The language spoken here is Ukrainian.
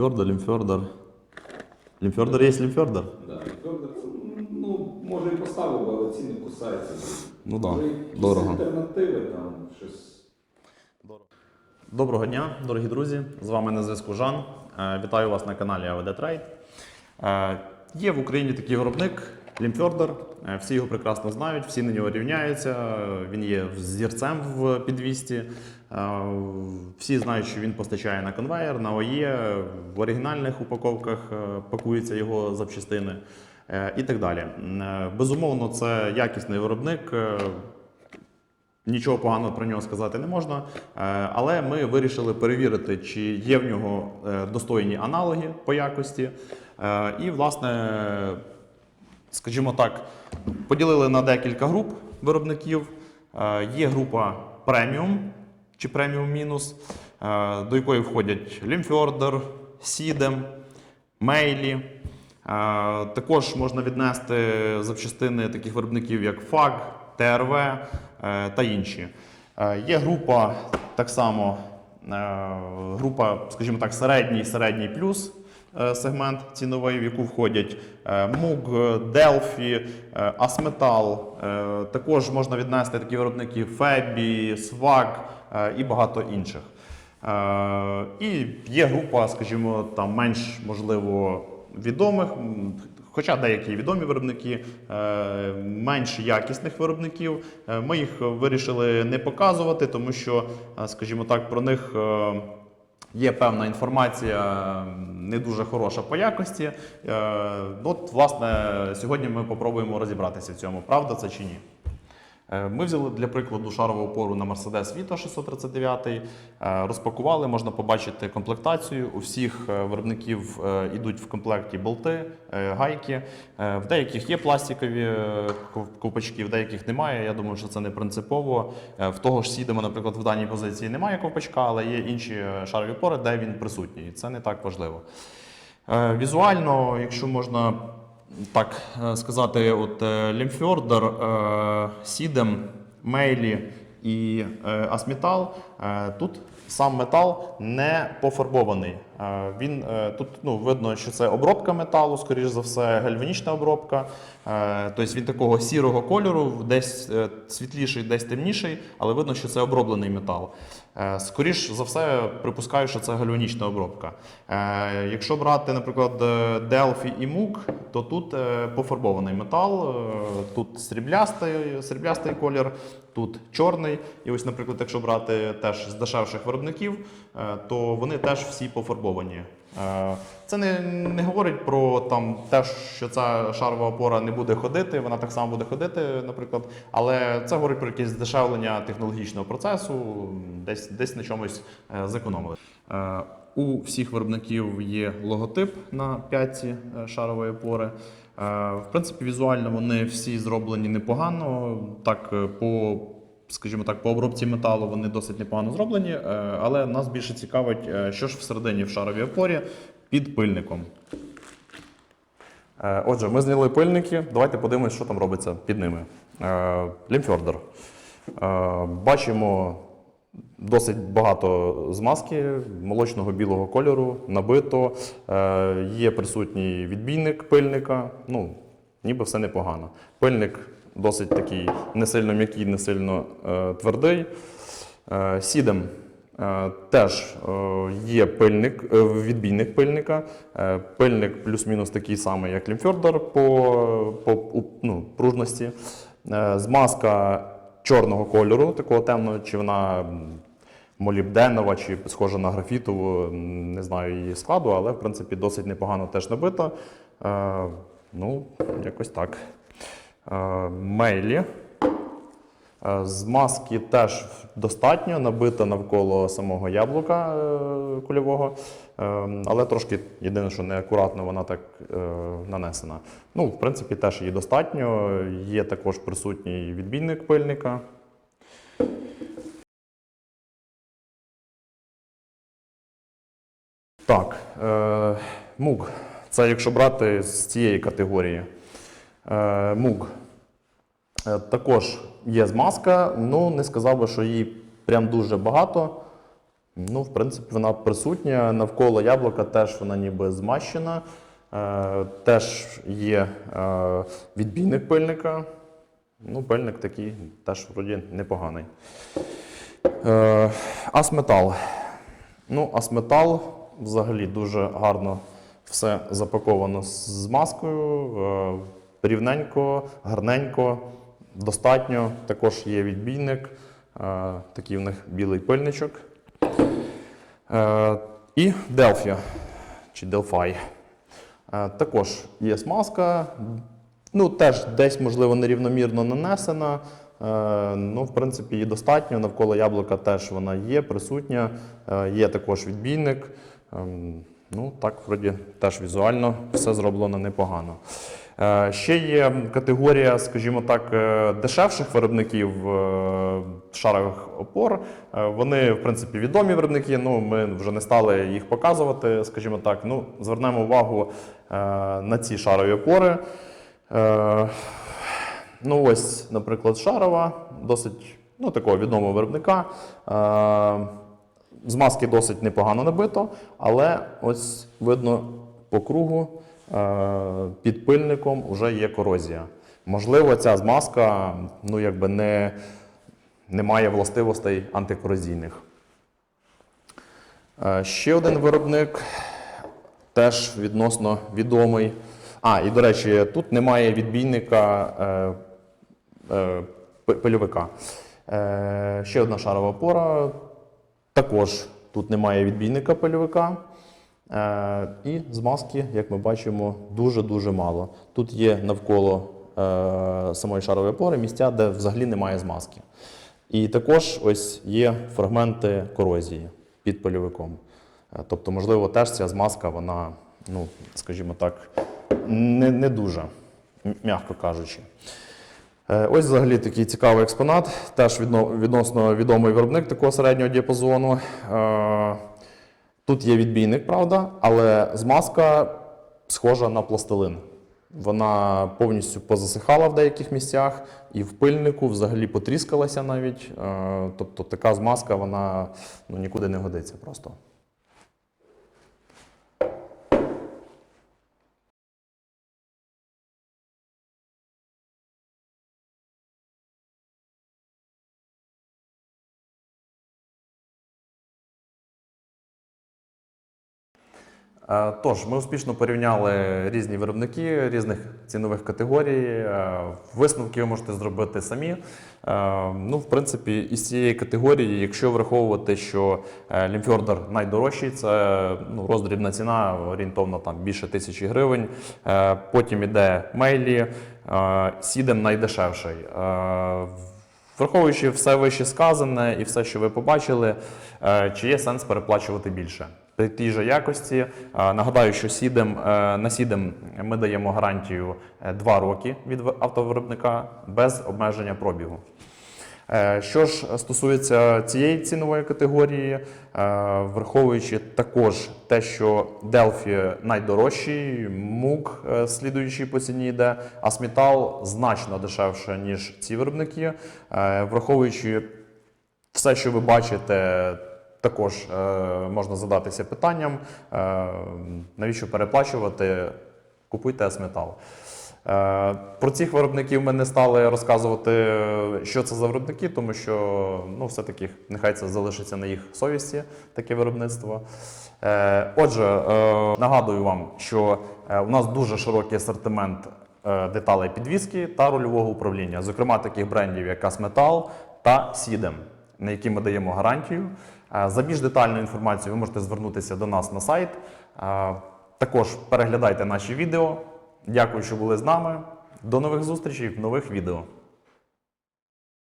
Лімфьордер, лімфьордер. Лімфьордер є лімфьордер. Да, лімфьордер, ну, може і поставив, але ціни кусаються. Ну да, дорого. альтернативи там щось. Доброго дня, дорогі друзі! З вами на зв'язку Жан. Е, Вітаю вас на каналі AVD Trade. Е, Є в Україні такий виробник Лімфьордер. Е, Всі його прекрасно знають, всі на нього рівняються. Він є зірцем в підвісті. Е, Всі знають, що він постачає на конвейер, на ОЄ, в оригінальних упаковках е, пакуються його запчастини і так далі. Безумовно, це якісний виробник. Нічого поганого про нього сказати не можна, але ми вирішили перевірити, чи є в нього достойні аналоги по якості. І, власне, скажімо так, поділили на декілька груп виробників. Е, Є група преміум чи преміум мінус, е, до якої входять Лімфьордер, Сідем, Мейлі. Е, Також можна віднести запчастини таких виробників, як ФАГ, ТРВ та інші. Є група так само, група, скажімо так, середній середній плюс сегмент ціновий, в яку входять е, МУГ, Делфі, е, Асметал. Е, Також можна віднести такі виробники Фебі, Сваг е, і багато інших. Е, І є група, скажімо, там менш можливо відомих, хоча деякі відомі виробники, е, менш якісних виробників. Е, Ми їх вирішили не показувати, тому що, е, скажімо так, про них. Є певна інформація не дуже хороша по якості. Е, От, власне, сьогодні ми попробуємо розібратися в цьому, правда це чи ні. Е, Ми взяли для прикладу шарову опору на Mercedes Vito 639, е, розпакували, можна побачити комплектацію. У всіх е, виробників йдуть в комплекті болти, гайки. В деяких є пластикові ковпачки, в деяких немає. Я думаю, що це не принципово. В того ж сідемо, наприклад, в даній позиції немає ковпачка, але є інші шарові опори, де він присутній. Це не так важливо. Візуально, якщо можна так е, сказати, от е, Лімфьордер, е, Сідем, Мейлі і Асмітал, тут сам метал не пофарбований. Він е, тут ну, видно, що це обробка металу, скоріш за все, гальванічна обробка. Е, Тобто він такого сірого кольору, десь е, світліший, десь темніший, але видно, що це оброблений метал. Скоріш за все, припускаю, що це гальванічна обробка. Якщо брати, наприклад, Delphi і MUG, то тут пофарбований метал, тут сріблястий, сріблястий колір, тут чорний. І ось, наприклад, якщо брати теж з дешевших виробників, то вони теж всі пофарбовані. Е, Це не, не говорить про там, те, що ця шарова опора не буде ходити, вона так само буде ходити, наприклад. Але це говорить про якесь здешевлення технологічного процесу, десь, десь на чомусь е, зекономили. Е, У всіх виробників є логотип на п'ятці шарової опори. В принципі, візуально вони всі зроблені непогано. Так, по, скажімо так, по обробці металу вони досить непогано зроблені, е, але нас більше цікавить, е, що ж всередині в шаровій опорі під пильником. Е, Отже, ми зняли пильники. Давайте подивимося, що там робиться під ними. Лімфьордер. Бачимо досить багато змазки молочного білого кольору, набито. Є присутній відбійник пильника. Ну, ніби все непогано. Пильник досить такий не сильно м'який, не сильно е, твердий. Е, Сідем Е, Теж є пильник, відбійник пильника. Пильник плюс-мінус такий самий, як лімфьордер по, по ну, пружності. Змазка чорного кольору, такого темного, чи вона молібденова, чи схожа на графітову, не знаю її складу, але в принципі досить непогано теж набита. Ну, якось так. Е, Мейлі. Е, Змазки теж достатньо, набита навколо самого яблука е, кульового, але трошки єдине, що неакуратно вона так нанесена. Ну, в принципі, теж її достатньо. Є також присутній відбійник пильника. Так, муг. Це якщо брати з цієї категорії. Е, Також є змазка, ну не сказав би, що її прям дуже багато. Ну, в принципі, вона присутня. Навколо яблука теж вона ніби змащена. Е, теж є е, відбійник пильника. Ну, пильник такий теж вроді непоганий. Е, Асметал. Ну, Асметал взагалі дуже гарно все запаковано з маскою. Е, рівненько, гарненько, достатньо. Також є відбійник. Е, такий в них білий пильничок. Е, і Delphia чи Delphi. Е, також є смазка. Ну, теж десь, можливо, нерівномірно нанесена. Ну, в принципі, її достатньо. Навколо яблука теж вона є, присутня. Є також відбійник. Ем, ну, так, вроді, теж візуально все зроблено непогано. Е, Ще є категорія, скажімо так, е, дешевших виробників е, шарових опор. Вони, в принципі, відомі виробники. Ну, ми вже не стали їх показувати, скажімо так. Ну, звернемо увагу на ці шарові опори. Ну, ось, наприклад, шарова, досить ну, такого відомого виробника. З маски досить непогано набито, але ось видно по кругу під пильником вже є корозія. Можливо, ця змазка ну, якби не, не має властивостей антикорозійних. Е, Ще один виробник, теж відносно відомий. А, і до речі, тут немає відбійника е, е, пильовика. Е, ще одна шарова опора. Також тут немає відбійника пильовика. Е, і змазки, як ми бачимо, дуже-дуже мало. Тут є навколо е, самої шарової опори місця, де взагалі немає змазки. І також ось є фрагменти корозії під польовиком. Е, Тобто, можливо, теж ця змазка, вона, ну, скажімо так, не, не дуже, м'яко кажучи. Ось взагалі такий цікавий експонат, теж відносно відомий виробник такого середнього діапазону. Тут є відбійник, правда, але змазка схожа на пластилин. Вона повністю позасихала в деяких місцях і в пильнику взагалі потріскалася навіть. Е, Тобто така змазка вона ну, нікуди не годиться просто. Тож, ми успішно порівняли різні виробники різних цінових категорій. Е, Висновки ви можете зробити самі. Е, Ну, в принципі, із цієї категорії, якщо враховувати, що е, лімфьордер найдорожчий, це ну, роздрібна ціна, орієнтовно там більше тисячі гривень. Е, Потім іде мейлі, е, сідем найдешевший. Е, Враховуючи все вище сказане і все, що ви побачили, е, чи є сенс переплачувати більше? При тій же якості. Е, Нагадаю, що сідем, е, на сідем ми даємо гарантію 2 роки від автовиробника без обмеження пробігу. Е, Що ж стосується цієї цінової категорії, е, враховуючи також те, що Delphi найдорожчий, мук е, слідуючий по ціні йде, а Смітал значно дешевше, ніж ці виробники. Е, Враховуючи все, що ви бачите, також е, можна задатися питанням, е, навіщо переплачувати, купуйте Асметал. Е, Про цих виробників ми не стали розказувати, що це за виробники, тому що ну, все-таки нехай це залишиться на їх совісті, таке виробництво. Отже, нагадую вам, що у нас дуже широкий асортимент деталей підвіски та рульового управління, зокрема таких брендів, як Асметал та Сідем, на які ми даємо гарантію. Е, За більш детальною інформацією ви можете звернутися до нас на сайт. Е, Також переглядайте наші відео. Дякую, що були з нами. До нових зустрічей в нових відео.